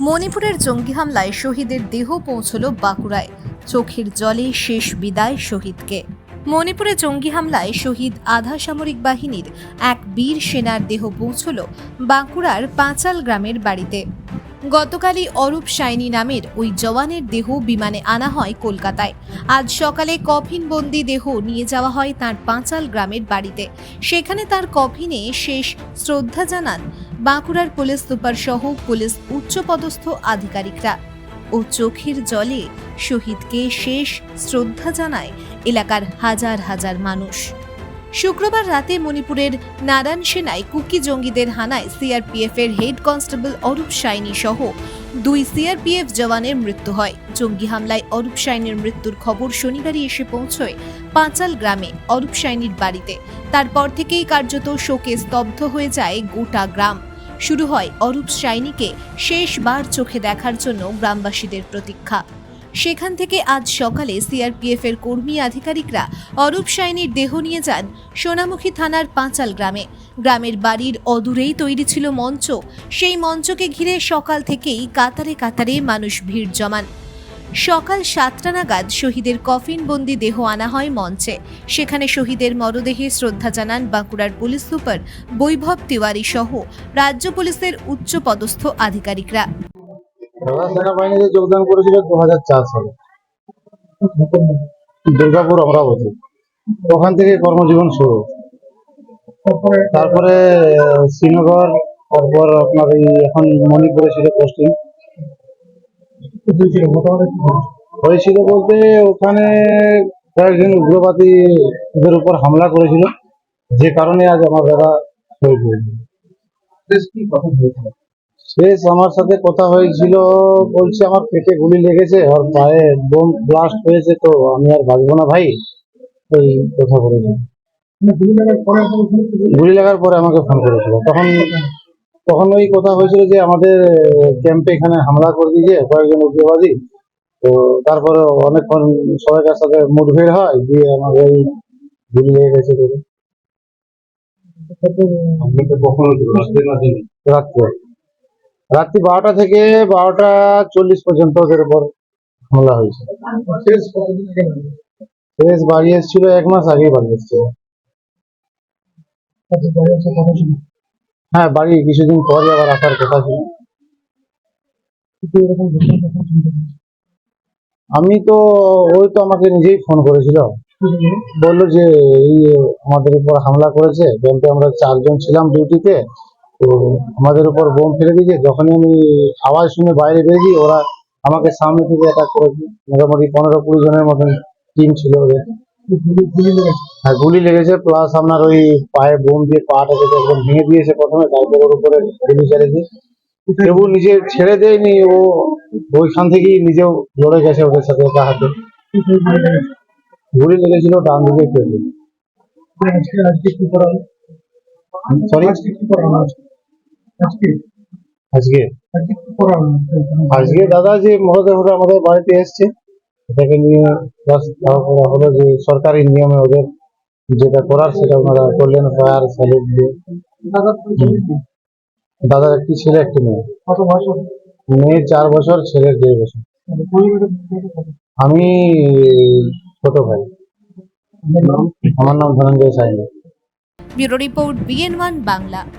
মণিপুরের জঙ্গি হামলায় শহীদের দেহ পৌঁছল বাঁকুড়ায়। চোখের জলে শেষ বিদায় শহীদকে। মণিপুরে জঙ্গি হামলায় শহীদ আধা সামরিক বাহিনীর এক বীর সেনার দেহ পৌঁছল বাঁকুড়ার পাঁচাল গ্রামের বাড়িতে। গতকালই অরূপ সাইনি নামের ওই জওয়ানের দেহ বিমানে আনা হয় কলকাতায়। আজ সকালে কফিনবন্দি দেহ নিয়ে যাওয়া হয় তার পাঁচাল গ্রামের বাড়িতে। সেখানে তার কফিনে শেষ শ্রদ্ধা জানান বাঁকুড়ার পুলিশ সুপার সহ পুলিশ উচ্চপদস্থ আধিকারিকরা। ও চোখের জলে শহীদকে শেষ শ্রদ্ধা জানায় এলাকার হাজার হাজার মানুষ। শুক্রবার রাতে মণিপুরের নারায়ণ সেনায় কুকি জঙ্গিদের হানায় সিআরপিএফ এর হেড কনস্টেবল অরূপ সাইনি সহ দুই সিআরপিএফ জওয়ানের মৃত্যু হয়। জঙ্গি হামলায় অরূপ সাইনির মৃত্যুর খবর শনিবারই এসে পৌঁছয় পাঁচাল গ্রামে অরূপ সাইনির বাড়িতে। তারপর থেকেই কার্যত শোকে স্তব্ধ হয়ে যায় গোটা গ্রাম। শুরু হয় অরূপ সাইনিকে শেষবার চোখে দেখার জন্য গ্রামবাসীদের প্রতীক্ষা। সেখান থেকে আজ সকালে সিআরপিএফ এর কর্মী আধিকারিকরা অরূপ সাইনির দেহ নিয়ে যান সোনামুখী থানার পাঁচাল গ্রামে। গ্রামের বাড়ির অদূরেই তৈরি ছিল মঞ্চ। সেই মঞ্চকে ঘিরে সকাল থেকেই কাতারে কাতারে মানুষ ভিড় জমান। সকাল সাতটা নাগাদ শহীদের কফিনবন্দি দেহ আনা হয় মঞ্চে। সেখানে শহীদের মরদেহে শ্রদ্ধা জানান বাঁকুড়ার পুলিশ সুপার বৈভব তিওয়ারি সহ রাজ্য পুলিশের উচ্চ পদস্থ আধিকারিকরা। সেনাবাহিনীতে যোগদান করেছিল দু হাজার চার সালে। দুর্গাপুর অমরাবতী। ওখান থেকে কর্মজীবন শুরু। তারপরে শ্রীনগর, তারপর আপনার এই এখন মণিপুরে ছিল পোস্টিং হয়েছিল বলতে ওখানে কয়েকজন উগ্রবাদীদের উপর হামলা করেছিল। যে কারণে আজ আমার দাদা শহীদ হয়েছিল শেষ আমার সাথে কথা হয়েছিল বলছে আমার পেটে গুলি লেগেছে আর পায়ে বোম ব্লাস্ট হয়েছে তো আমি আর বাঁচবো না ভাই। ওই কথা বলেছিল গুলি লাগার পরে আমাকে ফোন করেছিল। তখন তখন ওই কথা হয়েছিল যে আমাদের ক্যাম্পে এখানে হামলা করে দিয়েছে কয়েকজন উগ্রবাদী। তো তারপরে অনেকক্ষণ সবাইকার সাথে মুঠভেড় হয় দিয়ে আমাকে ওই গুলি লেগে গেছে রাত্রে। রাত্রি বারোটা থেকে বারোটা চল্লিশ পর্যন্ত ওদের উপর হামলা হয়েছে। শেষ বাড়ি এসেছিল এক মাস আগেই বাড়ি এসেছিল। হ্যাঁ বাড়ি কিছুদিন পরে আবার আসার কথা ছিল। আমি তো ওই তো আমাকে নিজেই ফোন করেছিল। বলল যে, এই আমাদের উপর হামলা করেছে ক্যাম্পে আমরা চারজন ছিলাম ডিউটিতে তো আমাদের উপর বোম ফেলে দিয়েছে। যখনই আমি আওয়াজ শুনে বাইরে বেরিয়েছি ওরা আমাকে সামনে থেকে অ্যাটাক করেছে। মোটামুটি পনেরো কুড়ি জনের মতন টিম ছিল ওদের। হ্যাঁ গুলি লেগেছে প্লাস আপনার ওই পায়ে বোম দিয়ে পাটাকে একদম ভেঙে দিয়েছে প্রথমে তারপর ওর উপরে গুলি চালিয়েছে। তবু নিজে ছেড়ে দেয়নি ও ওইখান থেকেই নিজেও লড়ে গেছে ওদের সাথে একা হাতে। গুলি লেগেছিল ডান দিকে সরি আজকে? আজকে? দাদা যে আমাদের বাড়িতে এসছে। এটাকে নিয়ে হলো যে সরকারি নিয়মে ওদের যেটা করার সেটা ওনারা করলেন ফায়ার স্যালুট দিয়ে। দাদার একটি ছেলে একটি মেয়ে। মেয়ে চার বছর ছেলের দেড় বছর। আমি ছোট ভাই। আমার নাম Dhananjay Saini. Bureau report BN one Bangla.